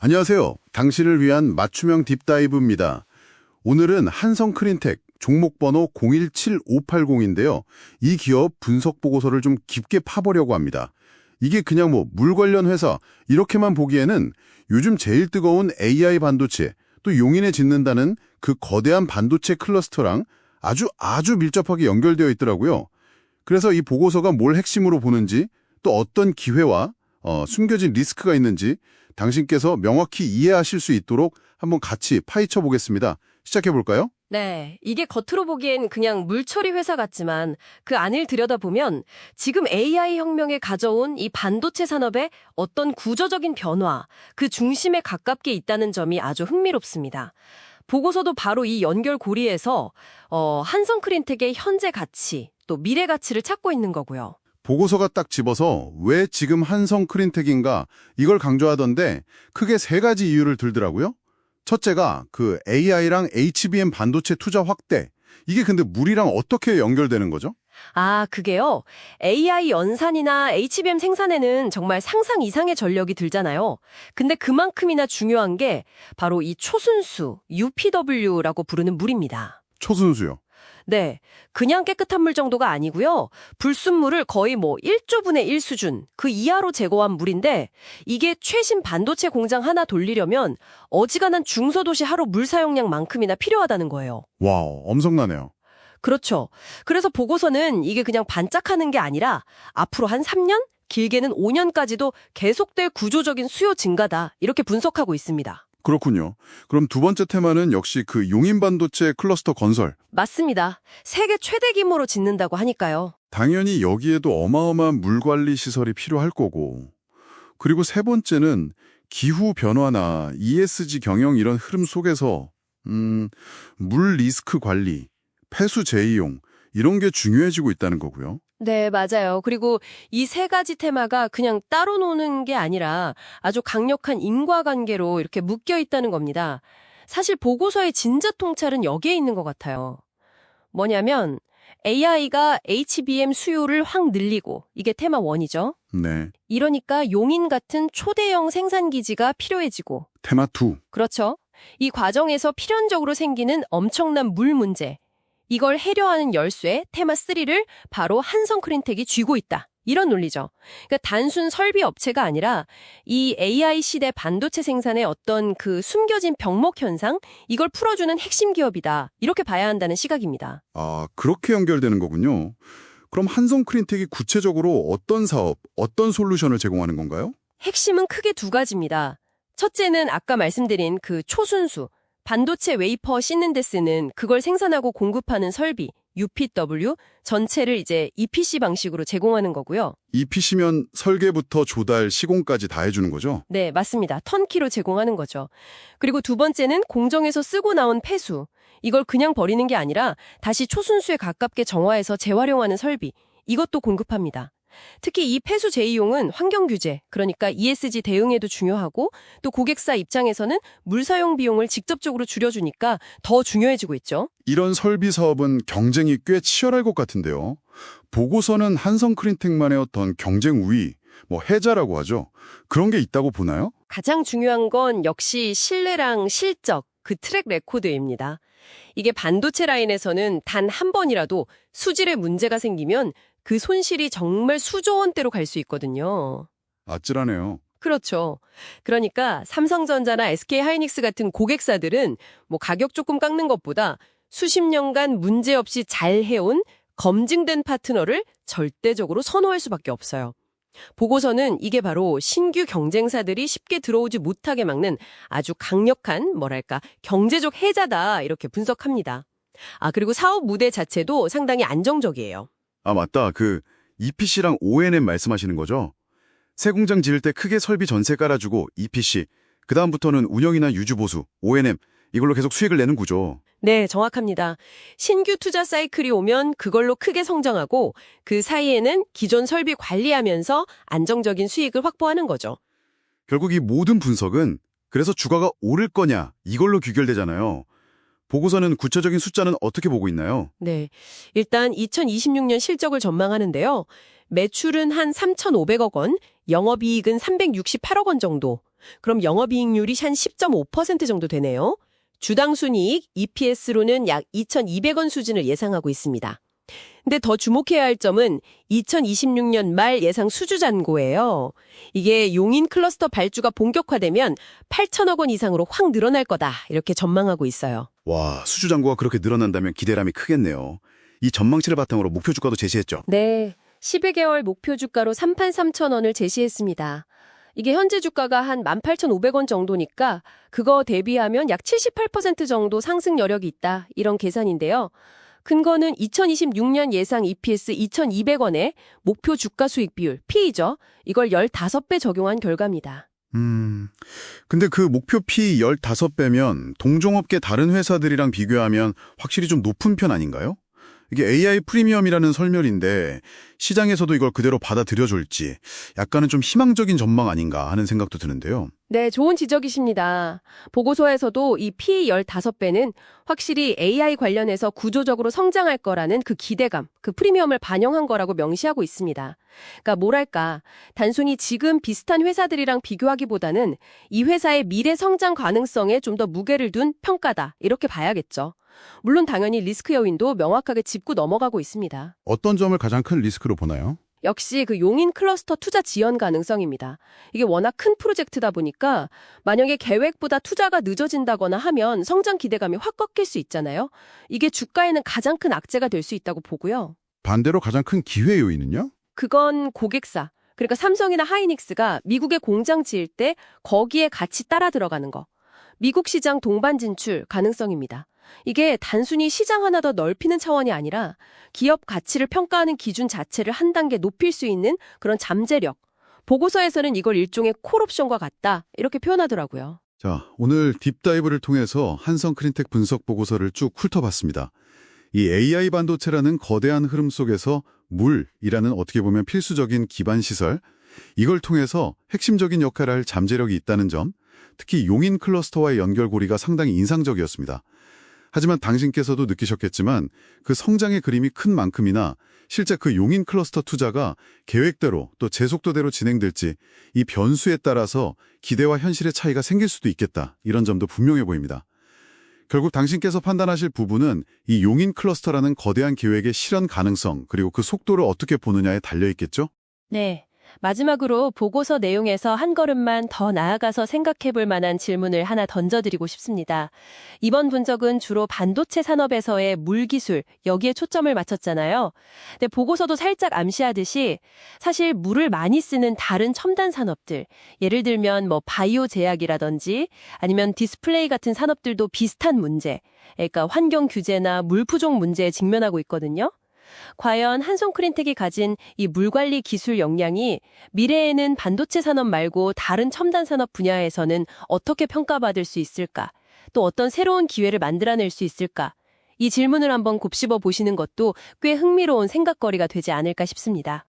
안녕하세요. 당신을 위한 맞춤형 딥다이브입니다. 오늘은 한성 크린텍 종목 번호 017580인데요. 이 기업 분석 보고서를 좀 깊게 파보려고 합니다. 이게 그냥 뭐 물 관련 회사 이렇게만 보기에는 요즘 제일 뜨거운 AI 반도체 또 용인에 짓는다는 그 거대한 반도체 클러스터랑 아주 아주 밀접하게 연결되어 있더라고요. 그래서 이 보고서가 뭘 핵심으로 보는지 또 어떤 기회와 어, 숨겨진 리스크가 있는지 당신께서 명확히 이해하실 수 있도록 한번 같이 파헤쳐 보겠습니다. 시작해 볼까요? 네, 이게 겉으로 보기엔 그냥 물처리 회사 같지만 그 안을 들여다보면 지금 AI 혁명에 가져온 이 반도체 산업의 어떤 구조적인 변화, 그 중심에 가깝게 있다는 점이 아주 흥미롭습니다. 보고서도 바로 이 연결 고리에서 어, 한성크린텍의 현재 가치, 또 미래 가치를 찾고 있는 거고요. 보고서가 딱 집어서 왜 지금 한성 크린텍인가 이걸 강조하던데 크게 세 가지 이유를 들더라고요. 첫째가 그 AI랑 HBM 반도체 투자 확대. 이게 근데 물이랑 어떻게 연결되는 거죠? 아, 그게요. AI 연산이나 HBM 생산에는 정말 상상 이상의 전력이 들잖아요. 근데 그만큼이나 중요한 게 바로 이 초순수, UPW라고 부르는 물입니다. 초순수요. 네. 그냥 깨끗한 물 정도가 아니고요. 불순물을 거의 뭐 1조분의 1 수준, 그 이하로 제거한 물인데 이게 최신 반도체 공장 하나 돌리려면 어지간한 중소도시 하루 물 사용량만큼이나 필요하다는 거예요. 와, 엄청나네요. 그렇죠. 그래서 보고서는 이게 그냥 반짝하는 게 아니라 앞으로 한 3년? 길게는 5년까지도 계속될 구조적인 수요 증가다. 이렇게 분석하고 있습니다. 그렇군요. 그럼 두 번째 테마는 역시 그 용인 반도체 클러스터 건설. 맞습니다. 세계 최대 규모로 짓는다고 하니까요. 당연히 여기에도 어마어마한 물 관리 시설이 필요할 거고. 그리고 세 번째는 기후 변화나 ESG 경영 이런 흐름 속에서 음, 물 리스크 관리, 폐수 재이용 이런 게 중요해지고 있다는 거고요. 네, 맞아요. 그리고 이 세 가지 테마가 그냥 따로 노는 게 아니라 아주 강력한 인과관계로 이렇게 묶여 있다는 겁니다. 사실 보고서의 진짜 통찰은 여기에 있는 것 같아요. 뭐냐면 AI가 HBM 수요를 확 늘리고 이게 테마 원이죠. 네. 이러니까 용인 같은 초대형 생산기지가 필요해지고 테마 2. 그렇죠. 이 과정에서 필연적으로 생기는 엄청난 물 문제. 이걸 해려하는 열쇠 테마 3를 바로 한성 크린텍이 쥐고 있다. 이런 논리죠. 그러니까 단순 설비 업체가 아니라 이 AI 시대 반도체 생산의 어떤 그 숨겨진 병목 현상 이걸 풀어주는 핵심 기업이다. 이렇게 봐야 한다는 시각입니다. 아, 그렇게 연결되는 거군요. 그럼 한성 크린텍이 구체적으로 어떤 사업, 어떤 솔루션을 제공하는 건가요? 핵심은 크게 두 가지입니다. 첫째는 아까 말씀드린 그 초순수, 반도체 웨이퍼 씻는 데 쓰는 그걸 생산하고 공급하는 설비, UPW, 전체를 이제 EPC 방식으로 제공하는 거고요. EPC면 설계부터 조달, 시공까지 다 해주는 거죠? 네, 맞습니다. 턴키로 제공하는 거죠. 그리고 두 번째는 공정에서 쓰고 나온 폐수. 이걸 그냥 버리는 게 아니라 다시 초순수에 가깝게 정화해서 재활용하는 설비. 이것도 공급합니다. 특히 이 폐수 재이용은 환경 규제, 그러니까 ESG 대응에도 중요하고 또 고객사 입장에서는 물 사용 비용을 직접적으로 줄여주니까 더 중요해지고 있죠. 이런 설비 사업은 경쟁이 꽤 치열할 것 같은데요. 보고서는 한성 크린텍만의 어떤 경쟁 우위, 뭐 해자라고 하죠. 그런 게 있다고 보나요? 가장 중요한 건 역시 신뢰랑 실적, 그 트랙 레코드입니다. 이게 반도체 라인에서는 단 한 번이라도 수질에 문제가 생기면 그 손실이 정말 수조 원대로 갈 수 있거든요. 아찔하네요. 그렇죠. 그러니까 삼성전자나 SK하이닉스 같은 고객사들은 뭐 가격 조금 깎는 것보다 수십 년간 문제없이 잘 해온 검증된 파트너를 절대적으로 선호할 수밖에 없어요. 보고서는 이게 바로 신규 경쟁사들이 쉽게 들어오지 못하게 막는 아주 강력한 뭐랄까 경제적 해자다 이렇게 분석합니다. 아 그리고 사업 무대 자체도 상당히 안정적이에요. 아, 맞다. 그 EPC랑 O&M 말씀하시는 거죠? 새 공장 지을 때 크게 설비 전세 깔아주고 EPC, 그 다음부터는 운영이나 유주 보수, O&M 이걸로 계속 수익을 내는 구조. 네, 정확합니다. 신규 투자 사이클이 오면 그걸로 크게 성장하고 그 사이에는 기존 설비 관리하면서 안정적인 수익을 확보하는 거죠. 결국 이 모든 분석은 그래서 주가가 오를 거냐 이걸로 귀결되잖아요. 보고서는 구체적인 숫자는 어떻게 보고 있나요? 네. 일단 2026년 실적을 전망하는데요. 매출은 한 3,500억 원, 영업이익은 368억 원 정도. 그럼 영업이익률이 한 10.5% 정도 되네요. 주당 순이익 EPS로는 약 2,200원 수준을 예상하고 있습니다. 근데 더 주목해야 할 점은 2026년 말 예상 수주 잔고예요. 이게 용인 클러스터 발주가 본격화되면 8천억 원 이상으로 확 늘어날 거다. 이렇게 전망하고 있어요. 와, 수주 잔고가 그렇게 늘어난다면 기대감이 크겠네요. 이 전망치를 바탕으로 목표 주가도 제시했죠. 네. 12개월 목표 주가로 3판 3천 원을 제시했습니다. 이게 현재 주가가 한 18,500원 정도니까 그거 대비하면 약 78% 정도 상승 여력이 있다. 이런 계산인데요. 근거는 2026년 예상 EPS 2,200원에 목표 주가 수익 비율, P죠. 이걸 15배 적용한 결과입니다. 음, 근데 그 목표 P 15배면 동종업계 다른 회사들이랑 비교하면 확실히 좀 높은 편 아닌가요? 이게 AI 프리미엄이라는 설명인데 시장에서도 이걸 그대로 받아들여줄지 약간은 좀 희망적인 전망 아닌가 하는 생각도 드는데요. 네, 좋은 지적이십니다. 보고서에서도 이 P 15배는 확실히 AI 관련해서 구조적으로 성장할 거라는 그 기대감, 그 프리미엄을 반영한 거라고 명시하고 있습니다. 그러니까 뭐랄까, 단순히 지금 비슷한 회사들이랑 비교하기보다는 이 회사의 미래 성장 가능성에 좀 더 무게를 둔 평가다. 이렇게 봐야겠죠. 물론 당연히 리스크 여인도 명확하게 짚고 넘어가고 있습니다. 어떤 점을 가장 큰 리스크로 보나요? 역시 그 용인 클러스터 투자 지연 가능성입니다. 이게 워낙 큰 프로젝트다 보니까 만약에 계획보다 투자가 늦어진다거나 하면 성장 기대감이 확 꺾일 수 있잖아요. 이게 주가에는 가장 큰 악재가 될 수 있다고 보고요. 반대로 가장 큰 기회 요인은요? 그건 고객사, 그러니까 삼성이나 하이닉스가 미국에 공장 지을 때 거기에 같이 따라 들어가는 거. 미국 시장 동반 진출 가능성입니다. 이게 단순히 시장 하나 더 넓히는 차원이 아니라 기업 가치를 평가하는 기준 자체를 한 단계 높일 수 있는 그런 잠재력. 보고서에서는 이걸 일종의 콜옵션과 같다 이렇게 표현하더라고요. 자, 오늘 딥다이브를 통해서 한성 크린텍 분석 보고서를 쭉 훑어봤습니다. 이 AI 반도체라는 거대한 흐름 속에서 물이라는 어떻게 보면 필수적인 기반 시설, 이걸 통해서 핵심적인 역할을 할 잠재력이 있다는 점, 특히 용인 클러스터와의 연결고리가 상당히 인상적이었습니다. 하지만 당신께서도 느끼셨겠지만 그 성장의 그림이 큰 만큼이나 실제 그 용인 클러스터 투자가 계획대로 또 제 속도대로 진행될지 이 변수에 따라서 기대와 현실의 차이가 생길 수도 있겠다. 이런 점도 분명해 보입니다. 결국 당신께서 판단하실 부분은 이 용인 클러스터라는 거대한 계획의 실현 가능성 그리고 그 속도를 어떻게 보느냐에 달려 있겠죠? 네. 마지막으로 보고서 내용에서 한 걸음만 더 나아가서 생각해 볼 만한 질문을 하나 던져드리고 싶습니다. 이번 분석은 주로 반도체 산업에서의 물기술, 여기에 초점을 맞췄잖아요. 근데 보고서도 살짝 암시하듯이 사실 물을 많이 쓰는 다른 첨단 산업들, 예를 들면 뭐 바이오 제약이라든지 아니면 디스플레이 같은 산업들도 비슷한 문제, 그러니까 환경 규제나 물 부족 문제에 직면하고 있거든요. 과연 한성크린텍이 가진 이 물관리 기술 역량이 미래에는 반도체 산업 말고 다른 첨단 산업 분야에서는 어떻게 평가받을 수 있을까? 또 어떤 새로운 기회를 만들어낼 수 있을까? 이 질문을 한번 곱씹어 보시는 것도 꽤 흥미로운 생각거리가 되지 않을까 싶습니다.